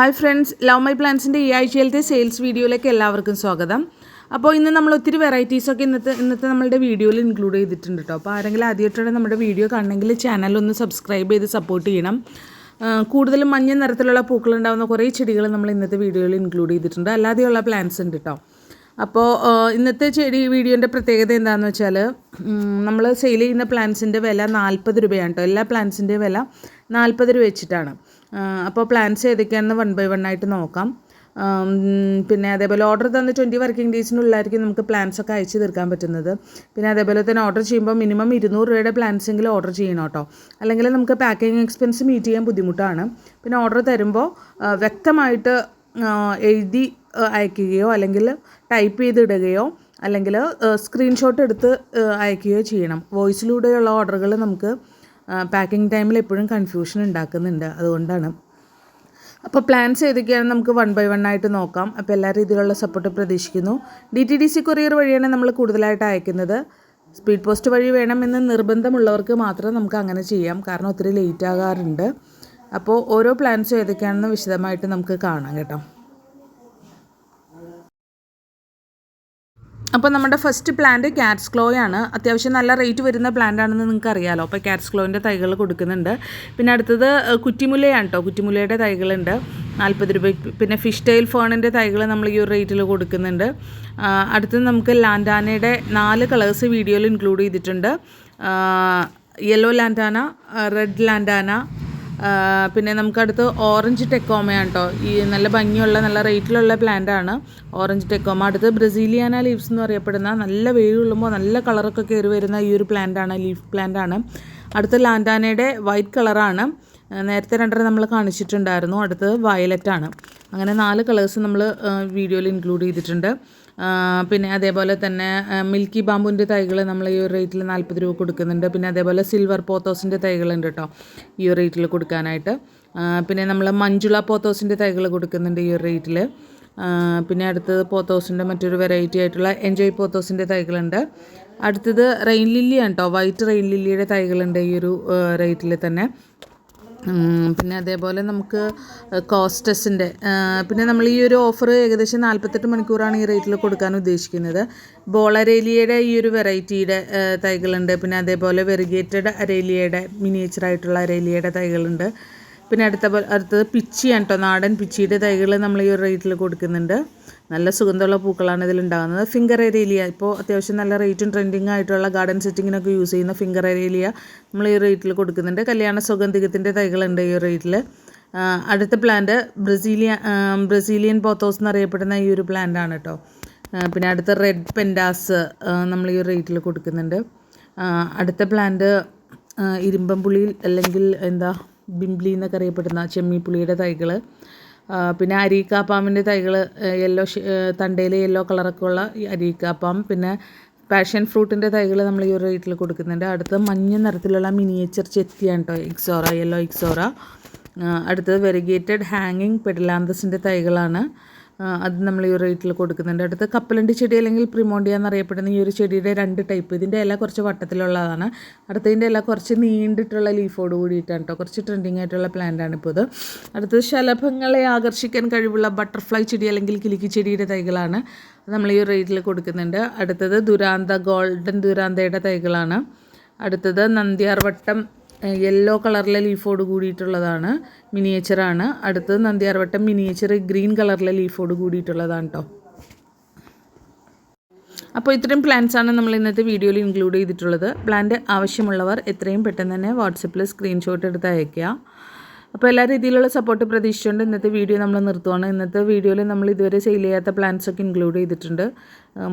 Hi friends love my പ്ലാൻസിന്റെ ഈ ആഴ്ചയിലത്തെ സെയിൽസ് വീഡിയോയിലേക്ക് എല്ലാവർക്കും സ്വാഗതം. അപ്പോൾ ഇന്ന് നമ്മൾ ഒത്തിരി വെറൈറ്റീസൊക്കെ ഇന്നത്തെ ഇന്നത്തെ നമ്മുടെ വീഡിയോയിൽ ഇൻക്ലൂഡ് ചെയ്തിട്ടുണ്ട് കേട്ടോ അപ്പോൾ ആരെങ്കിലും ആദ്യമായിട്ടാണ് നമ്മുടെ വീഡിയോ കാണണമെങ്കിൽ ചാനൽ ഒന്ന് സബ്സ്ക്രൈബ് ചെയ്ത് സപ്പോർട്ട് ചെയ്യണം. കൂടുതലും മഞ്ഞ നിറത്തിലുള്ള പൂക്കളുണ്ടാകുന്ന കുറേ ചെടികൾ നമ്മൾ ഇന്നത്തെ വീഡിയോയിൽ ഇൻക്ലൂഡ് ചെയ്തിട്ടുണ്ട്. അല്ലാതെയുള്ള പ്ലാന്റ്സ് ഉണ്ട് കേട്ടോ അപ്പോൾ ഇന്നത്തെ ചെടി വീഡിയോന്റെ പ്രത്യേകത എന്താണെന്ന് വെച്ചാൽ നമ്മൾ സെയിൽ ചെയ്യുന്ന പ്ലാന്റ്സിന്റെ വില നാൽപ്പത് രൂപയാണ് കേട്ടോ എല്ലാ പ്ലാന്റ്സിന്റെയും വില നാൽപ്പത് രൂപ വെച്ചിട്ടാണ്. അപ്പോൾ പ്ലാൻസ് ഏതൊക്കെയാണെന്ന് വൺ ബൈ വൺ ആയിട്ട് നോക്കാം. പിന്നെ അതേപോലെ ഓർഡർ തന്ന ട്വന്റി വർക്കിംഗ് ഡേയ്സിനുള്ളിലായിരിക്കും നമുക്ക് പ്ലാൻസ് ഒക്കെ അയച്ചു തീർക്കാൻ പറ്റുന്നത്. പിന്നെ അതേപോലെ തന്നെ ഓർഡർ ചെയ്യുമ്പോൾ മിനിമം ഇരുന്നൂറ് രൂപയുടെ പ്ലാൻസ് എങ്കിലും ഓർഡർ ചെയ്യണം കേട്ടോ അല്ലെങ്കിൽ നമുക്ക് പാക്കിംഗ് എക്സ്പെൻസ് മീറ്റ് ചെയ്യാൻ ബുദ്ധിമുട്ടാണ്. പിന്നെ ഓർഡർ തരുമ്പോൾ വ്യക്തമായിട്ട് എഴുതി അയക്കുകയോ അല്ലെങ്കിൽ ടൈപ്പ് ചെയ്തിടുകയോ അല്ലെങ്കിൽ സ്ക്രീൻഷോട്ട് എടുത്ത് അയക്കുകയോ ചെയ്യണം. വോയിസിലൂടെയുള്ള ഓർഡറുകൾ നമുക്ക് പാക്കിംഗ് ടൈമിൽ എപ്പോഴും കൺഫ്യൂഷൻ ഉണ്ടാക്കുന്നുണ്ട്. അതുകൊണ്ടാണ്. അപ്പോൾ പ്ലാൻസ് ഏതൊക്കെയാണ് നമുക്ക് വൺ ബൈ വൺ ആയിട്ട് നോക്കാം. അപ്പോൾ എല്ലാ രീതിയിലുള്ള സപ്പോർട്ട് പ്രതീക്ഷിക്കുന്നു. D T D C courier വഴിയാണ് നമ്മൾ കൂടുതലായിട്ട് അയക്കുന്നത്. സ്പീഡ് പോസ്റ്റ് വഴി വേണമെന്ന് നിർബന്ധമുള്ളവർക്ക് മാത്രം നമുക്ക് അങ്ങനെ ചെയ്യാം. കാരണം ഒത്തിരി ലേറ്റ് ആകാറുണ്ട്. അപ്പോൾ ഓരോ പ്ലാൻസും ഏതൊക്കെയാണെന്ന് വിശദമായിട്ട് നമുക്ക് കാണാം കേട്ടോ. അപ്പോൾ നമ്മുടെ ഫസ്റ്റ് പ്ലാന്റ് കാറ്റ്സ് ക്ലോ ആണ്. അത്യാവശ്യം നല്ല റേറ്റ് വരുന്ന പ്ലാന്റ് ആണെന്ന് നിങ്ങൾക്ക് അറിയാമല്ലോ അപ്പോൾ കാറ്റ്സ് ക്ലോവിന്റെ തൈകൾ കൊടുക്കുന്നുണ്ട്. പിന്നെ അടുത്തത് കുറ്റിമുലയാണ് കേട്ടോ കുറ്റിമുലയുടെ തൈകളുണ്ട്. നാൽപ്പത് രൂപ. പിന്നെ ഫിഷ് ടൈൽ ഫേണിന്റെ തൈകൾ നമ്മൾ ഈ ഒരു റേറ്റിൽ കൊടുക്കുന്നുണ്ട്. അടുത്തത് നമുക്ക് ലാൻഡാനയുടെ നാല് കളേഴ്സ് വീഡിയോയിൽ ഇൻക്ലൂഡ് ചെയ്തിട്ടുണ്ട്. യെല്ലോ ലാൻഡാന റെഡ് ലാൻഡാന പിന്നെ നമുക്കടുത്ത് ഓറഞ്ച് ടെക്കോമയാണ് കേട്ടോ ഈ നല്ല ഭംഗിയുള്ള നല്ല റേറ്റിലുള്ള പ്ലാന്റ് ആണ് ഓറഞ്ച് ടെക്കോമ അടുത്ത് ബ്രസീലിയാന ലീവ്സ് എന്ന് പറയപ്പെടുന്ന നല്ല വെയിൽ ഉള്ളുമ്പോൾ നല്ല കളറൊക്കെ കയറി വരുന്ന ഈ ഒരു പ്ലാന്റ് ആണ് ലീഫ് പ്ലാന്റ് ആണ്. അടുത്ത് ലാൻഡാനയുടെ വൈറ്റ് കളറാണ് നേരത്തെ രണ്ടര നമ്മൾ കാണിച്ചിട്ടുണ്ടായിരുന്നു. അടുത്ത് വയലറ്റ് ആണ്. അങ്ങനെ നാല് കളേഴ്സ് നമ്മൾ വീഡിയോയിൽ ഇൻക്ലൂഡ് ചെയ്തിട്ടുണ്ട്. പിന്നെ അതേപോലെ തന്നെ മിൽക്കി ബാമ്പുവിന്റെ തൈകൾ നമ്മൾ ഈ ഒരു റേറ്റിൽ നാൽപ്പത് രൂപ കൊടുക്കുന്നുണ്ട്. പിന്നെ അതേപോലെ സിൽവർ പോത്തോസിന്റെ തൈകളുണ്ട് കേട്ടോ ഈ ഒരു റേറ്റിൽ കൊടുക്കാനായിട്ട്. പിന്നെ നമ്മൾ മഞ്ജുള പോത്തോസിന്റെ തൈകൾ കൊടുക്കുന്നുണ്ട് ഈ ഒരു റേറ്റിൽ പിന്നെ അടുത്തത് പോത്തോസിന്റെ മറ്റൊരു വെറൈറ്റി ആയിട്ടുള്ള എൻജോയ് പോത്തോസിന്റെ തൈകളുണ്ട്. അടുത്തത് റെയിൻ ലില്ലിയാണ് കേട്ടോ വൈറ്റ് റെയിൻ ലില്ലിയുടെ തൈകളുണ്ട് ഈ ഒരു റേറ്റിൽ തന്നെ. പിന്നെ അതേപോലെ നമുക്ക് കോസ്റ്റസിന്റെ പിന്നെ നമ്മൾ ഈ ഒരു ഓഫർ ഏകദേശം നാൽപ്പത്തെട്ട് മണിക്കൂറാണ് ഈ റേറ്റിൽ കൊടുക്കാൻ ഉദ്ദേശിക്കുന്നത്. ബോളരേലിയയുടെ ഈ ഒരു വെറൈറ്റിയുടെ തൈകളുണ്ട്. പിന്നെ അതേപോലെ വെറിഗേറ്റഡ് അരേലിയയുടെ മിനിയേച്ചറായിട്ടുള്ള അരേലിയയുടെ തൈകളുണ്ട്. പിന്നെ അടുത്ത അടുത്തത് പിച്ചിയാണ് കേട്ടോ നാടൻ പിച്ചിയുടെ തൈകൾ നമ്മൾ ഈ ഒരു റേറ്റിൽ കൊടുക്കുന്നുണ്ട്. നല്ല സുഗന്ധമുള്ള പൂക്കളാണ് ഇതിൽ ഉണ്ടാകുന്നത്. ഫിംഗർ ഏരിയ ഇപ്പോൾ അത്യാവശ്യം നല്ല റേറ്റും ട്രെൻഡിങ് ആയിട്ടുള്ള ഗാർഡൻ സെറ്റിങ്ങിനൊക്കെ യൂസ് ചെയ്യുന്ന ഫിംഗർ ഏരിയ നമ്മൾ ഈ റേറ്റിൽ കൊടുക്കുന്നുണ്ട്. കല്യാണ സുഗന്ധികത്തിന്റെ തൈകളുണ്ട് ഈ റേറ്റിൽ അടുത്ത പ്ലാന്റ് ബ്രസീലിയ ബ്രസീലിയൻ പോത്തോസ് എന്നറിയപ്പെടുന്ന ഈ ഒരു പ്ലാന്റ് ആണ് കേട്ടോ പിന്നെ അടുത്ത റെഡ് പെൻഡാസ് നമ്മൾ ഈ റേറ്റിൽ കൊടുക്കുന്നുണ്ട്. അടുത്ത പ്ലാന്റ് ഇരുമ്പം പുളിയിൽ അല്ലെങ്കിൽ എന്താ ബിംബ്ലി എന്നൊക്കെ ചെമ്മിപ്പുളിയുടെ തൈകൾ പിന്നെ അരീക്കാപ്പാമ്പിന്റെ തൈകൾ യെല്ലോ തണ്ടയിൽ യെല്ലോ കളറൊക്കെ ഉള്ള അരീക്കാപ്പാം. പിന്നെ പാഷൻ ഫ്രൂട്ടിന്റെ തൈകൾ നമ്മൾ ഈ ഒരു റേറ്റിൽ കൊടുക്കുന്നുണ്ട്. അടുത്ത് മഞ്ഞ നിറത്തിലുള്ള മിനിയേച്ചർ ചെത്തിയാണ് കേട്ടോ ഇക്സോറ യെല്ലോ ഇക്സോറ അടുത്തത് വെരിഗേറ്റഡ് ഹാങ്ങിങ് പെഡലാന്തസിന്റെ തൈകളാണ്. അത് നമ്മൾ ഈ റേറ്റിൽ കൊടുക്കുന്നുണ്ട്. അടുത്ത് കപ്പലണ്ടി ചെടി അല്ലെങ്കിൽ പ്രിമോണ്ടിയ എന്നറിയപ്പെടുന്ന ഈ ഒരു ചെടിയുടെ രണ്ട് ടൈപ്പ്. ഇതിന്റെ ഇല കുറച്ച് വട്ടത്തിലുള്ളതാണ്. അടുത്തതിന്റെ ഇല കുറച്ച് നീണ്ടിട്ടുള്ള ലീഫോട് കൂടിയിട്ടാണ് കേട്ടോ കുറച്ച് ട്രെൻഡിങ് ആയിട്ടുള്ള പ്ലാന്റ് ആണ് ഇപ്പോൾ ഇത്. അടുത്തത് ശലഭങ്ങളെ ആകർഷിക്കാൻ കഴിവുള്ള ബട്ടർഫ്ലൈ ചെടി അല്ലെങ്കിൽ കിലിക്കി ചെടിയുടെ തൈകളാണ് നമ്മൾ ഈ റേറ്റിൽ കൊടുക്കുന്നുണ്ട്. അടുത്തത് ദുരാന്ത ഗോൾഡൻ ദുരാന്തയുടെ തൈകളാണ്. അടുത്തത് നന്ദ്യാർവട്ടം യെല്ലോ കളറിലെ ലീഫോട് കൂടിയിട്ടുള്ളതാണ്. മിനിയേച്ചറാണ്. അടുത്തത് നന്ദിയാർവട്ടം മിനിയേച്ചർ ഗ്രീൻ കളറിലെ ലീഫോട് കൂടിയിട്ടുള്ളതാണ് കേട്ടോ അപ്പോൾ ഇത്രയും ആണ് നമ്മൾ ഇന്നത്തെ വീഡിയോയിൽ ഇൻക്ലൂഡ് ചെയ്തിട്ടുള്ളത്. പ്ലാന്റ് ആവശ്യമുള്ളവർ എത്രയും പെട്ടെന്ന് തന്നെ വാട്സപ്പിൽ സ്ക്രീൻഷോട്ട് എടുത്ത് അയയ്ക്കുക. അപ്പോൾ എല്ലാ രീതിയിലുള്ള സപ്പോർട്ട് പ്രതീക്ഷിച്ചുകൊണ്ട് ഇന്നത്തെ വീഡിയോ നമ്മൾ നിർത്തുവാണ്. ഇന്നത്തെ വീഡിയോയിൽ നമ്മൾ ഇതുവരെ സെയിൽ ചെയ്യാത്ത പ്ലാൻസ് ഇൻക്ലൂഡ് ചെയ്തിട്ടുണ്ട്.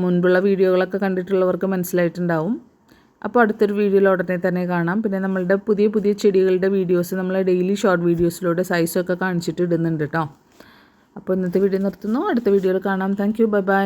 മുൻപുള്ള വീഡിയോകളൊക്കെ കണ്ടിട്ടുള്ളവർക്ക് മനസ്സിലായിട്ടുണ്ടാവും. അപ്പോൾ അടുത്തൊരു വീഡിയോയിൽ ഉടനെ തന്നെ കാണാം. പിന്നെ നമ്മളുടെ പുതിയ പുതിയ ചെടികളുടെ വീഡിയോസ് നമ്മൾ ഡെയിലി ഷോർട്ട് വീഡിയോസിലൂടെ സൈസൊക്കെ കാണിച്ചിട്ട് ഇടുന്നുണ്ട് കേട്ടോ അപ്പോൾ ഇന്നത്തെ വീഡിയോ നിർത്തുന്നു. അടുത്ത വീഡിയോയിൽ കാണാം. Thank you bye bye